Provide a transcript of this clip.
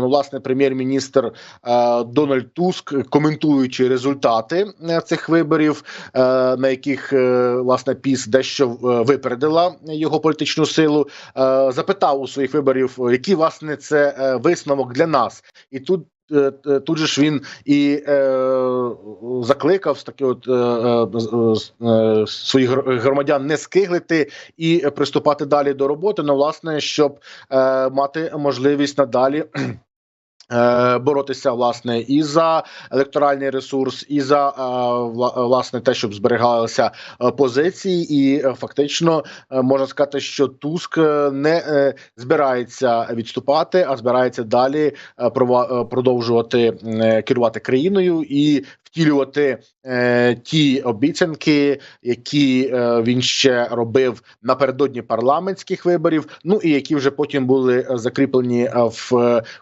Ну, власне, прем'єр-міністр е, Дональд Туск, коментуючи результати е, цих виборів, е, на яких е, власне піс дещо е, випередила його політичну силу, е, запитав у своїх виборів, який власне це е, висновок для нас, і тут. е, е, Тут же ж він і е, закликав з таки от е, е, своїх громадян не скиглити і приступати далі до роботи. Ну, власне, щоб е, мати можливість надалі. Е, Боротися власне і за електоральний ресурс, і за е, власне те, щоб зберігалися е, позиції, і фактично можна сказати, що Туск не збирається відступати, а збирається далі продовжувати керувати країною і втілювати ті обіцянки, які він ще робив напередодні парламентських виборів. Ну і які вже потім були закріплені в